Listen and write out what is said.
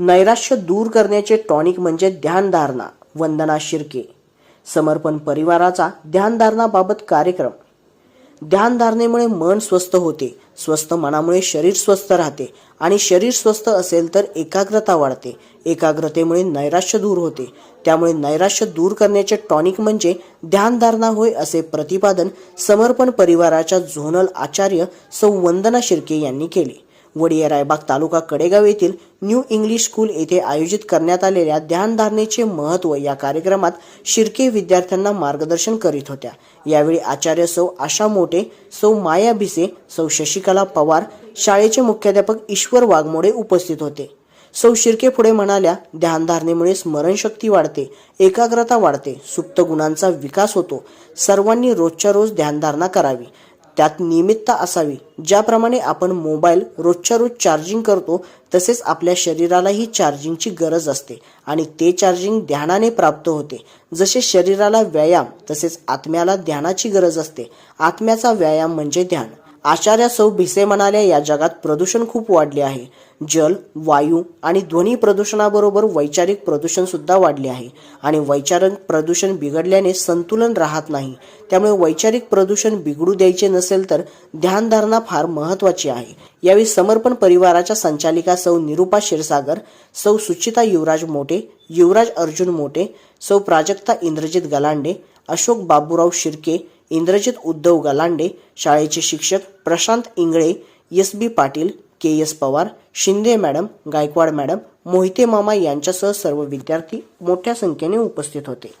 नैराश्य दूर करण्याचे टॉनिक म्हणजे ध्यानधारणा वंदना शिर्के. समर्पण परिवाराचा ध्यानधारणाबाबत कार्यक्रम. ध्यानधारणेमुळे मन स्वस्थ होते स्वस्थ मनामुळे शरीर स्वस्थ राहते आणि शरीर स्वस्थ असेल तर एकाग्रता वाढते. एकाग्रतेमुळे नैराश्य दूर होते. त्यामुळे नैराश्य दूर करण्याचे टॉनिक म्हणजे ध्यानधारणा होय असे प्रतिपादन समर्पण परिवाराच्या झोनल आचार्य सौ वंदना शिर्के यांनी केले. वडियरायबाग तालुका कडेगाव येथील न्यू इंग्लिश स्कूल येथे आयोजित करण्यात आलेल्या ध्यानधारणेचे महत्त्व या कार्यक्रमात शिर्के विद्यार्थ्यांना मार्गदर्शन करीत होत्या. यावेळी आचार्य सौ आशा मोटे सौ माया भिसे सौ शशिकला पवार शाळेचे मुख्याध्यापक ईश्वर वाघमोडे उपस्थित होते. सौ शिर्के पुढे म्हणाल्या ध्यानधारणेमुळे स्मरणशक्ती वाढते एकाग्रता वाढते सुप्त गुणांचा विकास होतो. सर्वांनी रोजच्या रोज ध्यानधारणा करावी. त्यात नियमितता असावी ज्याप्रमाणे आपण मोबाईल रोजच्या रोज चार्जिंग करतो तसेच आपल्या शरीरालाही चार्जिंगची गरज असते आणि ते चार्जिंग ध्यानाने प्राप्त होते. जसे शरीराला व्यायाम तसेच आत्म्याला ध्यानाची गरज असते. आत्म्याचा व्यायाम म्हणजे ध्यान. आचार्य सौ भिसे म्हणाल्या या जगात प्रदूषण खूप वाढले आहे. जल वायू आणि ध्वनी प्रदूषणाबरोबर वैचारिक प्रदूषण सुद्धा वाढले आहे. आणि वैचारिक प्रदूषण बिघडल्याने संतुलन राहत नाही. त्यामुळे वैचारिक प्रदूषण बिघडू द्यायचे नसेल तर ध्यानधारणा फार महत्वाची आहे. यावेळी समर्पण परिवाराच्या संचालिका सौ निरुपा क्षीरसागर सौ सुचिता युवराज मोटे युवराज अर्जुन मोटे सौ प्राजक्ता इंद्रजित गलांडे अशोक बाबूराव शिर्के इंद्रजित उद्धव गलांडे शाळेचे शिक्षक Prashant Ingale S B Patil K S Pawar Shinde madam Gaikwad madam Mohite मामा यांच्यासह सर्व विद्यार्थी मोठ्या संख्येने उपस्थित होते.